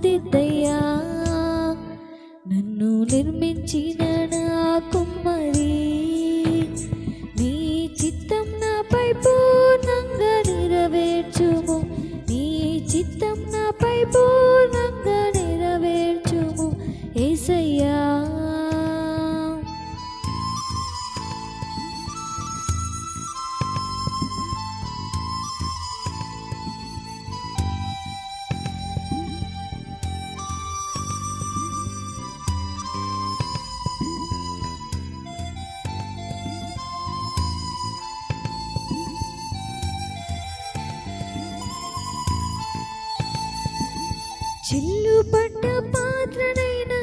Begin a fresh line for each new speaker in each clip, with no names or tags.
స్తుతిద్దయ్యా నన్ను నిర్మించిన నా కుమ్మరి చిల్లు పట్ట పాత్రనైనా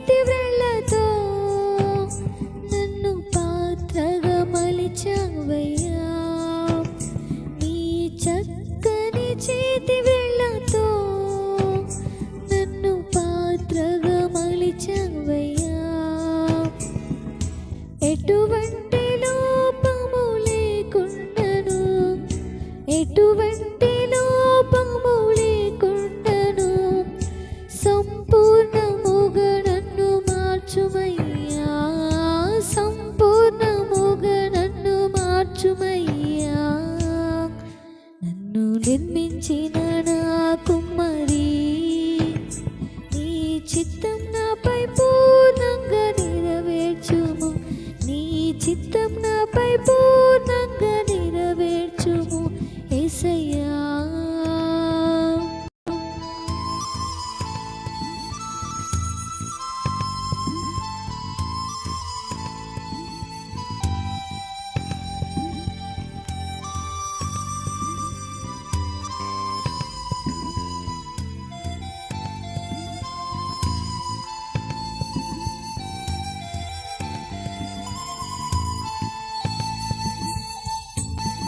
ತೀವ್ರ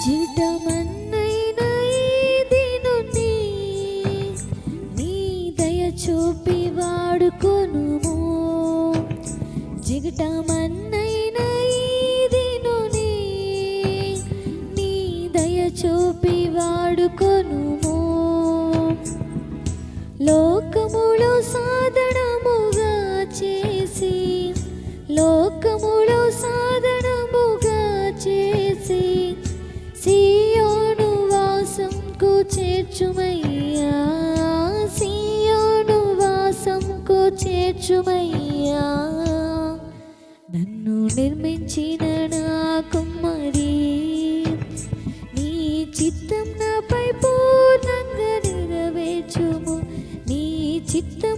జీవితమన్నైనా దినుని నీ దయ చూపి వాడుకొను జిగటమన్నైనా దినుని నీ దయ చూపి వాడుకొను నిర్మించిన నా కుమ్మరి నీ చిత్తం నాపై పూర్ణంగా నెరవేర్చుము. నీ చిత్తం